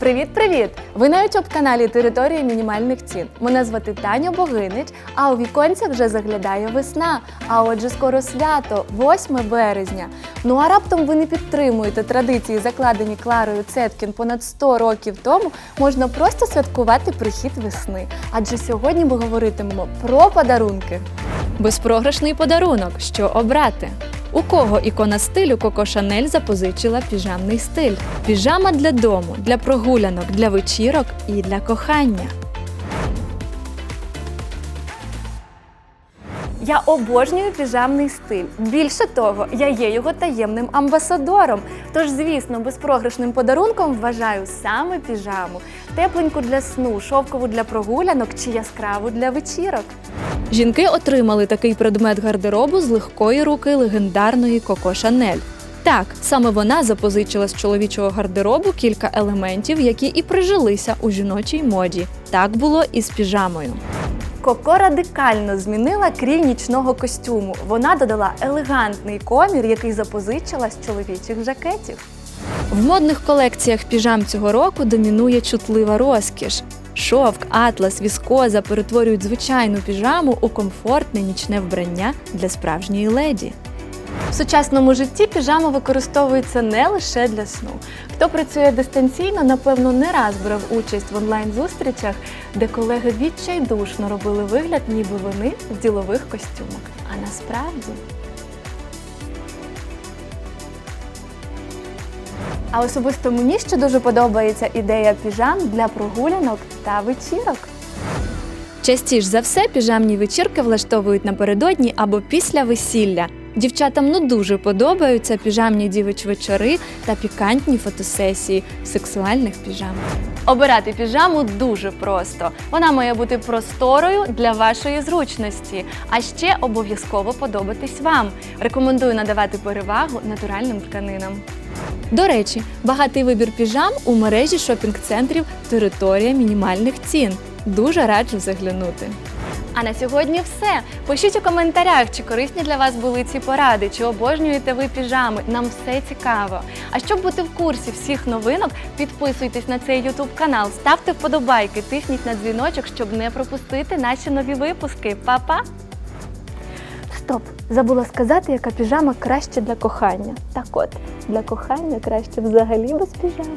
Привіт-привіт! Ви на youtube каналі Територія мінімальних цін. Мене звати Таня Богинич, а у віконця вже заглядає весна. А отже, скоро свято, 8 березня. Ну а раптом ви не підтримуєте традиції, закладені Кларою Цеткін понад 100 років тому, можна просто святкувати прихід весни. Адже сьогодні ми говоритимемо про подарунки. Безпрограшний подарунок, що обрати. У кого ікона стилю Коко Шанель запозичила піжамний стиль? Піжама для дому, для прогулянок, для вечірок і для кохання. Я обожнюю піжамний стиль. Більше того, я є його таємним амбасадором. Тож, звісно, безпрограшним подарунком вважаю саме піжаму: тепленьку для сну, шовкову для прогулянок чи яскраву для вечірок. Жінки отримали такий предмет гардеробу з легкої руки легендарної Коко Шанель. Так, саме вона запозичила з чоловічого гардеробу кілька елементів, які і прижилися у жіночій моді. Так було і з піжамою. Коко радикально змінила крій нічного костюму. Вона додала елегантний комір, який запозичила з чоловічих жакетів. В модних колекціях піжам цього року домінує чутлива розкіш. Шовк, атлас, віскоза перетворюють звичайну піжаму у комфортне нічне вбрання для справжньої леді. В сучасному житті піжама використовується не лише для сну. Хто працює дистанційно, напевно, не раз брав участь в онлайн-зустрічах, де колеги відчайдушно робили вигляд, ніби вони в ділових костюмах. А насправді. А особисто мені ще дуже подобається ідея піжам для прогулянок та вечірок. Частіше за все піжамні вечірки влаштовують напередодні або після весілля. Дівчатам ну дуже подобаються піжамні дівич вечори та пікантні фотосесії в сексуальних піжамах. Обирати піжаму дуже просто. Вона має бути просторою для вашої зручності, а ще обов'язково подобатись вам. Рекомендую надавати перевагу натуральним тканинам. До речі, багатий вибір піжам у мережі шопінг-центрів Територія мінімальних цін. Дуже раджу заглянути. А на сьогодні все. Пишіть у коментарях, чи корисні для вас були ці поради, чи обожнюєте ви піжами. Нам все цікаво. А щоб бути в курсі всіх новинок, підписуйтесь на цей YouTube канал, ставте вподобайки, тисніть на дзвіночок, щоб не пропустити наші нові випуски. Па-па! Стоп! Забула сказати, яка піжама краще для кохання. Так от, для кохання краще взагалі без піжами.